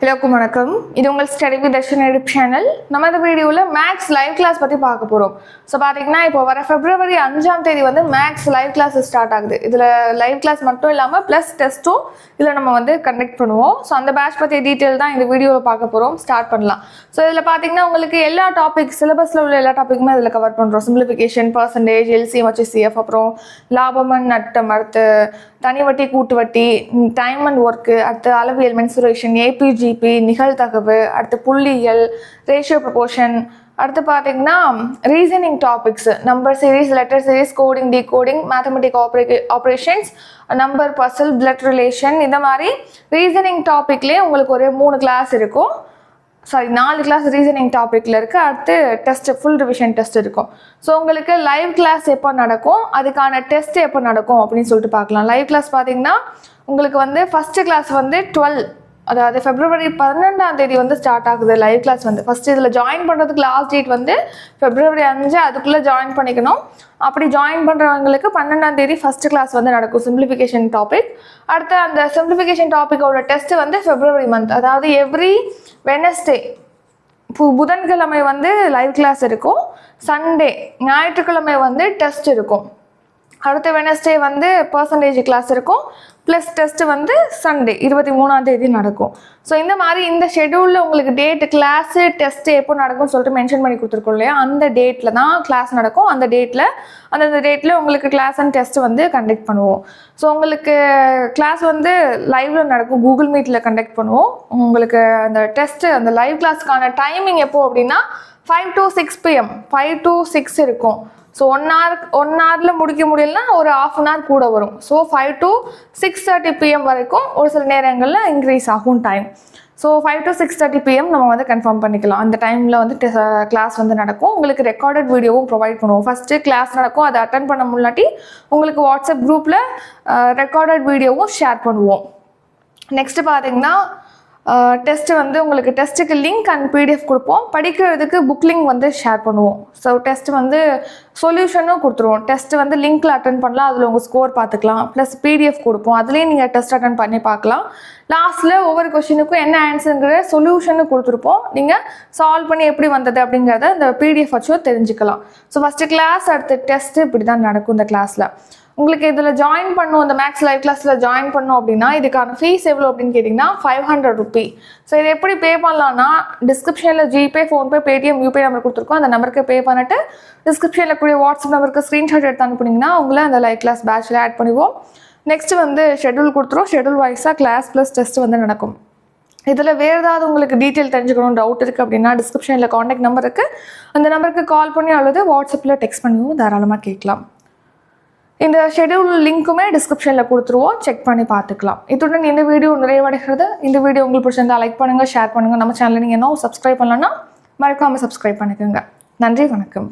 ஹலோக்கும் வணக்கம். இது உங்கள் ஸ்டடி வித் தர்ஷன் சேனல். நம்ம இந்த வீடியோவில் மேக்ஸ் லைவ் கிளாஸ் பற்றி பார்க்க போகிறோம் ஸோ பார்த்தீங்கன்னா இப்போ வர பிப்ரவரி அஞ்சாம் தேதி வந்து மேக்ஸ் லைவ் கிளாஸ் ஸ்டார்ட் ஆகுது. இதில் லைவ் கிளாஸ் மட்டும் இல்லாமல் ப்ளஸ் டெஸ்ட்டும் இதில் நம்ம வந்து கண்டக்ட் பண்ணுவோம். ஸோ அந்த பேட்ச் பற்றி டீட்டெயில் தான் இந்த வீடியோவில் பார்க்க போகிறோம் ஸ்டார்ட் பண்ணலாம். ஸோ இதில் பார்த்தீங்கன்னா உங்களுக்கு எல்லா டாபிக் சிலபஸில் உள்ள எல்லா டாப்பிக்குமே இதில் கவர் பண்ணுறோம் சிம்பிளிஃபிகேஷன் பர்சன்டேஜ் எல்சிஎம் வச்சு சிஎஃப் அப்புறம் லாபமன் நட்டம் அடுத்து தனி வட்டி கூட்டு வட்டி டைம் அண்ட் ஒர்க்கு அடுத்து அளவியல் மென்சுரேஷன் ஏபிஜி ஜிபி நிகழ்தகவு அடுத்து புள்ளியியல் ரேஷியோ ப்ரொபோர்ஷன் அடுத்து பார்த்தீங்கன்னா reasoning topics number series letter series coding decoding mathematic ope operations number puzzle blood relation இந்த மாதிரி ரீசனிங் டாப்பிக்லேயே உங்களுக்கு ஒரு மூணு கிளாஸ் இருக்கும். சாரி நாலு கிளாஸ் ரீசனிங் டாப்பிக்கில் இருக்குது அடுத்து டெஸ்ட் ஃபுல் ரிவிஷன் டெஸ்ட் இருக்கும். ஸோ உங்களுக்கு லைவ் கிளாஸ் எப்போ நடக்கும்? அதுக்கான டெஸ்ட் எப்போ நடக்கும்? அப்படின்னு சொல்லிட்டு பார்க்கலாம். லைவ் கிளாஸ் பார்த்தீங்கன்னா உங்களுக்கு வந்து ஃபஸ்ட்டு கிளாஸ் வந்து டுவெல் அதாவது பிப்ரவரி பதினெண்டாம் தேதி வந்து ஸ்டார்ட் ஆகுது லைவ் கிளாஸ் வந்து. ஃபஸ்ட்டு இதில் ஜாயின் பண்ணுறதுக்கு லாஸ்ட் டேட் வந்து பிப்ரவரி அஞ்சு அதுக்குள்ளே ஜாயின் பண்ணிக்கணும். அப்படி ஜாயின் பண்ணுறவங்களுக்கு பன்னெண்டாம் தேதி ஃபஸ்ட்டு கிளாஸ் வந்து நடக்கும் சிம்பிளிஃபிகேஷன் டாபிக் அடுத்து அந்த சிம்பிளிஃபிகேஷன் டாப்பிக்கோட டெஸ்ட்டு வந்து பிப்ரவரி மந்த் அதாவது எவ்ரி வெனஸ்டே பு புதன்கிழமை வந்து லைவ் கிளாஸ் இருக்கும். சண்டே ஞாயிற்றுக்கிழமை வந்து டெஸ்ட் இருக்கும். அடுத்த வெனஸ்டே வந்து பர்சன்டேஜ் கிளாஸ் இருக்கும். ப்ளஸ் டெஸ்ட்டு வந்து சண்டே இருபத்தி மூணாம் தேதி நடக்கும். ஸோ இந்த மாதிரி இந்த ஷெடியூலில் உங்களுக்கு டேட்டு கிளாஸு டெஸ்ட்டு எப்போ நடக்கும்னு சொல்லிட்டு மென்ஷன் பண்ணி கொடுத்துருக்கோம் இல்லையா? அந்த டேட்டில் தான் கிளாஸ் நடக்கும். அந்த டேட்டில் அந்தந்த டேட்டில் உங்களுக்கு கிளாஸ் அண்ட் டெஸ்ட் வந்து கண்டக்ட் பண்ணுவோம். ஸோ உங்களுக்கு கிளாஸ் வந்து லைவ்ல நடக்கும். கூகுள் மீட்டில் கண்டக்ட் பண்ணுவோம். உங்களுக்கு அந்த டெஸ்ட்டு அந்த லைவ் கிளாஸ்க்கான டைமிங் எப்போ அப்படின்னா five to six PM five to six இருக்கும். ஸோ ஒன் ஹவர் ஒன் ஹவரில் முடிக்க முடியலன்னா ஒரு ஆஃப் அன் ஹவர் கூட வரும். So five to six thirty PM வரைக்கும் ஒரு சில நேரங்களில் இன்க்ரீஸ் ஆகும் time so five to six thirty PM நம்ம வந்து கன்ஃபார்ம் பண்ணிக்கலாம். அந்த டைமில் வந்து கிளாஸ் வந்து நடக்கும். உங்களுக்கு ரெக்கார்டட் வீடியோவும் ப்ரொவைட் பண்ணுவோம். ஃபஸ்ட்டு கிளாஸ் நடக்கும். அதை அட்டன் பண்ண முன்னாடி உங்களுக்கு வாட்ஸ்அப் குரூப்பில் ரெக்கார்டட் வீடியோவும் ஷேர் பண்ணுவோம். நெக்ஸ்ட்டு பார்த்தீங்கன்னா டெஸ்ட்டு வந்து உங்களுக்கு டெஸ்ட்டுக்கு லிங்க் அண்ட் பிடிஎஃப் கொடுப்போம். படிக்கிறதுக்கு புக் லிங்க் வந்து ஷேர் பண்ணுவோம். ஸோ டெஸ்ட் வந்து சொல்யூஷனும் கொடுத்துருவோம். டெஸ்ட்டு வந்து லிங்க்கில் அட்டன் பண்ணலாம். அதில் உங்கள் ஸ்கோர் பார்த்துக்கலாம். ப்ளஸ் பிடிஎஃப் கொடுப்போம். அதுலேயும் நீங்கள் டெஸ்ட் அட்டன் பண்ணி பார்க்கலாம். லாஸ்ட்டில் ஒவ்வொரு கொஷினுக்கும் என்ன ஆன்சருங்கிற சொல்யூஷனும் கொடுத்துருப்போம். நீங்கள் சால்வ் பண்ணி எப்படி வந்தது அப்படிங்கிறத இந்த பிடிஎஃப் வச்சும் தெரிஞ்சுக்கலாம். ஸோ ஃபஸ்ட்டு கிளாஸ் அடுத்து டெஸ்ட்டு இப்படி தான் நடக்கும் இந்த கிளாஸில் உங்களுக்கு இதில் ஜாயின் பண்ணும் இந்த மேக்ஸ் லைவ் கிளாஸில் ஜாயின் பண்ணோம் அப்படின்னா இதுக்கான ஃபீஸ் எவ்வளோ அப்படின்னு கேட்டிங்கன்னா ஃபைவ் ஹண்ட்ரட் ருபி ஸோ இது எப்படி பே பண்ணலாம்னா டிஸ்கிரிப்ஷனில் GPay PhonePe Paytm YouPay number கொடுத்துருக்கோம். அந்த நம்பருக்கு பே பண்ணிட்டு டிஸ்கிரிப்ஷனில் கூடிய வாட்ஸ்அப் நம்பருக்கு ஸ்க்ரீன்ஷாட் எடுத்து அனுப்புனீங்கன்னா உங்களை அந்த லைவ் கிளாஸ் பேட்சில் ஆட் பண்ணுவோம். நெக்ஸ்ட் வந்து ஷெடியூல் கொடுத்துரும். ஷெடியூல் வைஸாக கிளாஸ் ப்ளஸ் டெஸ்ட் வந்து நடக்கும். இதில் வேறு ஏதாவது உங்களுக்கு டீட்டெயில் தெரிஞ்சுக்கணும் டவுட் இருக்குது அப்படின்னா டிஸ்கிரிப்ஷனில் காண்டாக்ட் நம்பர் இருக்குது அந்த நம்பருக்கு கால் பண்ணி அல்லது வாட்ஸ்அப்பில் டெக்ஸ்ட் பண்ணியும் தாராளமாக கேட்கலாம். இந்த ஷெடியூல் லிங்க்குமே டிஸ்கிரிப்ஷனில் கொடுத்துருவோம். செக் பண்ணி பார்த்துக்கலாம். இத்துடன் இந்த வீடியோ நிறைவடைகிறது. இந்த வீடியோ உங்களுக்கு பிடிச்சிருந்தா லைக் பண்ணுங்கள் ஷேர் பண்ணுங்கள் நம்ம சேனலில் நீங்கள் என்ன சப்ஸ்கிரைப் பண்ணலன்னா மறக்காமல் சப்ஸ்கிரைப் பண்ணிக்கோங்க. நன்றி வணக்கம்.